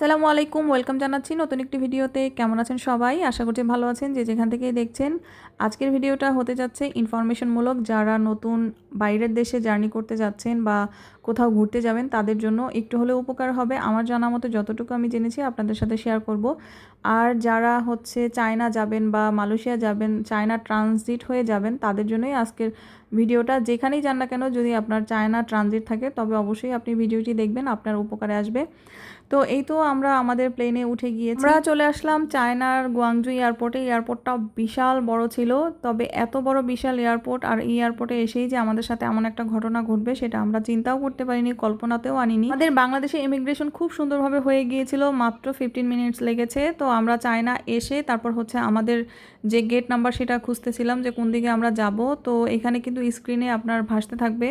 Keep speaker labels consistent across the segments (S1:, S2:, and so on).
S1: সালামু আলাইকুম, ওয়েলকাম জানাচ্ছি নতুন একটি ভিডিওতে। কেমন আছেন সবাই? আশা করছি ভালো আছেন। যে যেখান থেকেই দেখছেন আজকের ভিডিওটা হতে যাচ্ছে ইনফরমেশনমূলক যারা নতুন বাইরের দেশে জার্নি করতে যাচ্ছেন বা কোথাও ঘুরতে যাবেন, তাদের জন্য একটু হলেও উপকার হবে। আমার জানা মতো যতটুকু আমি জেনেছি আপনাদের সাথে শেয়ার করব। আর যারা হচ্ছে চায়না যাবেন বা মালয়েশিয়া যাবেন, চায়না ট্রানজিট হয়ে যাবেন, তাদের জন্যই আজকের ভিডিওটা। যেখানেই যান না কেন, যদি আপনার চায়না ট্রানজিট থাকে, তবে অবশ্যই আপনি ভিডিওটি দেখবেন, আপনার উপকারে আসবে। তো এই তো আমরা আমাদের প্লেনে উঠে গিয়েছি। আমরা চলে আসলাম চায়নার গুয়াংজু এয়ারপোর্টে। এয়ারপোর্টটা বিশাল বড় ছিল। তবে এত বড় বিশাল এয়ারপোর্ট আর এই এয়ারপোর্টে এসেই যে আমাদের সাথে এমন একটা ঘটনা ঘটবে, সেটা আমরা চিন্তাও করতে পারিনি, কল্পনাতেও আনিনি। আমাদের বাংলাদেশে ইমিগ্রেশন খুব সুন্দরভাবে হয়ে গিয়েছিল, মাত্র ফিফটিন মিনিটস লেগেছে। তো আমরা চায়না এসে, তারপর হচ্ছে আমাদের যে গেট নাম্বার সেটা খুঁজতেছিলাম যে কোন দিকে আমরা যাব। তো এখানে কিন্তু স্ক্রিনে আপনার ভাসতে থাকবে।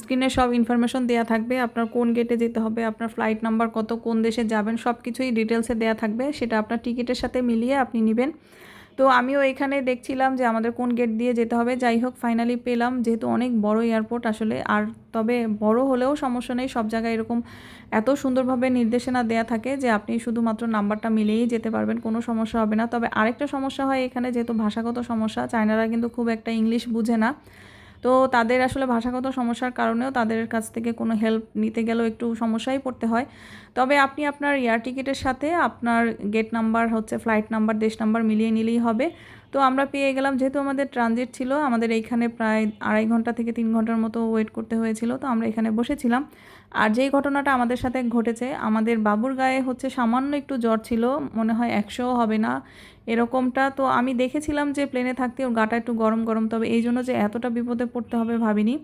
S1: স্ক্রিনে সব ইনফরমেশন দেওয়া থাকবে, আপনার কোন গেটে যেতে হবে, আপনার ফ্লাইট নাম্বার কত, কোন দেশে যাবেন সব কিছুই ডিটেলসে দেওয়া থাকবে। সেটা আপনার টিকিটের সাথে মিলিয়ে আপনি নেবেন। তো আমিও এখানে দেখছিলাম যে আমাদের কোন গেট দিয়ে যেতে হবে। যাই হোক ফাইনালি পেলাম। যেহেতু অনেক বড় এয়ারপোর্ট আসলে, আর তবে বড় হলেও সমস্যা নেই। সব জায়গায় এরকম এত সুন্দরভাবে নির্দেশনা দেয়া থাকে যে আপনি শুধুমাত্র নাম্বারটা মিলেই যেতে পারবেন, কোনো সমস্যা হবে না। তবে আরেকটা সমস্যা হয় এখানে, যেহেতু ভাষাগত সমস্যা, চায়নারা কিন্তু খুব একটা ইংলিশ বুঝে না। তো তাদের আসলে ভাষাগত সমস্যার কারণেও তাদের কাছ থেকে কোনো হেল্প নিতে গেলেও একটু সমস্যায় পড়তে হয়। তবে আপনি আপনার এয়ার টিকিটের সাথে আপনার গেট নাম্বার হচ্ছে ফ্লাইট নাম্বার দেশ নাম্বার মিলিয়ে নিলেই হবে। তো আমরা পেয়ে গেলাম, যেহেতু আমাদের ট্রানজিট ছিল, আমাদের এইখানে প্রায় আড়াই ঘণ্টা থেকে তিন ঘণ্টার মতো ওয়েট করতে হয়েছিল, তো আমরা এখানে বসেছিলাম। আর যেই ঘটনাটা আমাদের সাথে ঘটেছে, আমাদের বাবুর গায়ে হচ্ছে সামান্য একটু জ্বর ছিল, মনে হয় একশোও হবে না, এরকমটা। তো আমি দেখেছিলাম যে প্লেনে থাকতে ওর গাটা একটু গরম গরম তবে এই জন্য যে এতটা বিপদে পড়তে হবে ভাবিনি।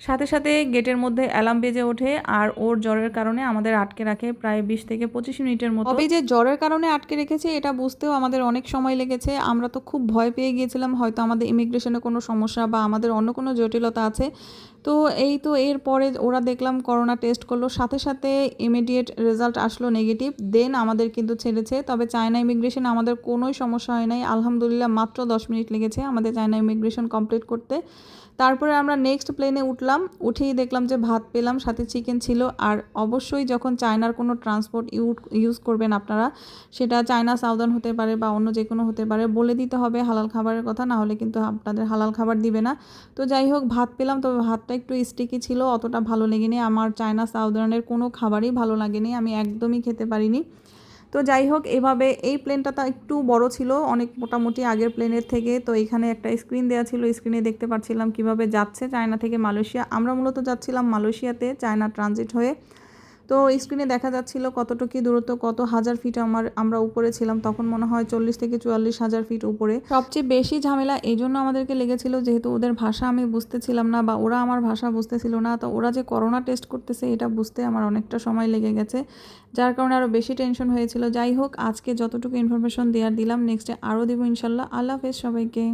S1: সাথে সাথে গেটের মধ্যে অ্যালার্ম বেজে ওঠে আর ওর জ্বরের কারণে আমাদের আটকে রাখে প্রায় বিশ থেকে পঁচিশ মিনিটের মতো। তবে যে জ্বরের কারণে আটকে রেখেছে, এটা বুঝতেও আমাদের অনেক সময় লেগেছে। আমরা তো খুব ভয় পেয়ে গিয়েছিলাম, হয়তো আমাদের ইমিগ্রেশনে কোনো সমস্যা বা আমাদের অন্য কোনো জটিলতা আছে। তো এই তো এরপরে ওরা দেখলাম করোনা টেস্ট করল। সাথে সাথে ইমিডিয়েট রেজাল্ট আসলো নেগেটিভ দেন আমাদের কিন্তু ছেড়েছে। তবে চায়না ইমিগ্রেশন আমাদের কোনোই সমস্যা হয় নাই। আলহামদুলিল্লাহ মাত্র দশ মিনিট লেগেছে আমাদের চায়না ইমিগ্রেশন কমপ্লিট করতে। তারপরে আমরা নেক্সট প্লেনে উঠলাম, উঠেই দেখলাম যে ভাত পেলাম, সাথে চিকেন ছিল। আর অবশ্যই যখন চায়নার কোনো ট্রান্সপোর্ট ইউজ করবেন আপনারা, সেটা চায়না সাউদার্ন হতে পারে বা অন্য যে কোনো হতে পারে, বলে দিতে হবে হালাল খাবারের কথা, না হলে কিন্তু আপনাদের হালাল খাবার দিবে না। তো যাই হোক, ভাত পেলাম, তবে ভাতটা একটু স্টিকি ছিল, অতটা ভালো লেগেনি। আমার চায়না সাউদার্নের কোনো খাবারই ভালো লাগেনি, আমি একদমই খেতে পারিনি। তো যাই হোক, এভাবে এই প্লেনটা তো একটু বড় ছিল, অনেক মোটামুটি আগের প্লেনের থেকে। তো এখানে একটা স্ক্রিন দেওয়া ছিল স্ক্রিনে দেখতে পাচ্ছিলাম কীভাবে যাচ্ছে চায়না থেকে মালয়েশিয়া। আমরা মূলত যাচ্ছিলাম মালয়েশিয়াতে, চায়না ট্রানজিট হয়ে। তো স্ক্রিনে দেখা যাচ্ছিল কতটুকু দূরত্ব, কত হাজার ফিট আমার, আমরা উপরে ছিলাম। তখন মনে হয় চল্লিশ থেকে চুয়াল্লিশ হাজার ফিট উপরে। সবচেয়ে বেশি ঝামেলা এই জন্য আমাদেরকে লেগেছিল যেহেতু ওদের ভাষা আমি বুঝতেছিলাম না বা ওরা আমার ভাষা বুঝতেছিল না। তো ওরা যে করোনা টেস্ট করতেছে এটা বুঝতে আমার অনেকটা সময় লেগে গেছে। যার কারণে আরও বেশি টেনশন হয়েছিল। যাই হোক, আজকে যতটুকু ইনফরমেশন দেওয়ার দিলাম নেক্সটে আরও দেবো ইনশাল্লাহ। আল্লাহ হাফেজ সবাইকে।